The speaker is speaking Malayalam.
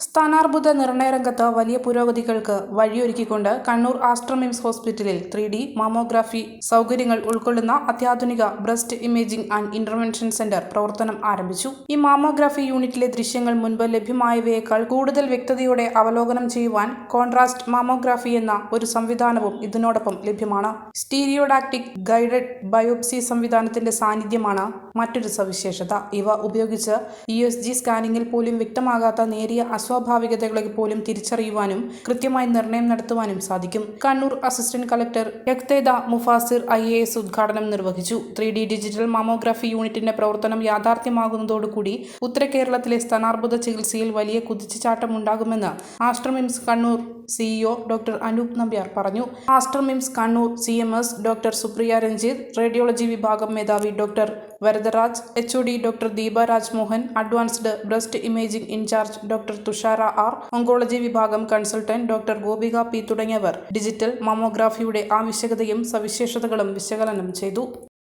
സ്ഥാനാർബുദ നിർണയ രംഗത്ത് വലിയ പുരോഗതികൾക്ക് വഴിയൊരുക്കിക്കൊണ്ട് കണ്ണൂർ ആസ്ട്രമിംസ് ഹോസ്പിറ്റലിൽ ത്രീ ഡി മാമോഗ്രാഫി സൗകര്യങ്ങൾ ഉൾക്കൊള്ളുന്ന അത്യാധുനിക breast imaging and intervention centre പ്രവർത്തനം ആരംഭിച്ചു. ഈ മാമോഗ്രാഫി യൂണിറ്റിലെ ദൃശ്യങ്ങൾ മുൻപ് ലഭ്യമായവയേക്കാൾ കൂടുതൽ വ്യക്തതയോടെ അവലോകനം ചെയ്യുവാൻ കോൺട്രാസ്റ്റ് മാമോഗ്രാഫി എന്ന ഒരു സംവിധാനവും ഇതിനോടൊപ്പം ലഭ്യമാണ്. സ്റ്റീരിയോഡാക്ടിക് ഗൈഡഡ് ബയോപ്സി സംവിധാനത്തിന്റെ സാന്നിധ്യമാണ് മറ്റൊരു സവിശേഷത. ഇവ ഉപയോഗിച്ച് ഇ എസ് ജി പോലും വ്യക്തമാകാത്ത നേരിയ അസ്വാഭാവികതകളെ പോലും തിരിച്ചറിയുവാനും കൃത്യമായി നിർണയം നടത്തുവാനും സാധിക്കും. കണ്ണൂർ അസിസ്റ്റന്റ് കളക്ടർ യക്തേദ മുഫാസിർ ഐ എ എസ് ഉദ്ഘാടനം നിർവഹിച്ചു. ത്രീ ഡി ഡിജിറ്റൽ മാമോഗ്രാഫി യൂണിറ്റിന്റെ പ്രവർത്തനം യാഥാർത്ഥ്യമാകുന്നതോടുകൂടി ഉത്തര കേരളത്തിലെ സ്ഥാനാർബുദ ചികിത്സയിൽ വലിയ കുതിച്ചുചാട്ടമുണ്ടാകുമെന്ന് ആശ്രമിംസ് കണ്ണൂർ സിഇഒ ഡോക്ടർ അനൂപ് നമ്പ്യാർ പറഞ്ഞു. Master MIMS Kannur C M S doctor Supriya Ranjith radiology വിഭാഗം മേധാവി doctor Varadaraj H O D doctor Deepa Rajmohan advanced breast imaging incharge doctor Thushara R oncology വിഭാഗം കൺസൾട്ടന്റ് ഡോക്ടർ ഗോപിക പി തുടങ്ങിയവർ. ഡിജിറ്റൽ മാമോഗ്രാഫിയുടെ ആവശ്യകതയും സവിശേഷതകളും വിശകലനം ചെയ്തു.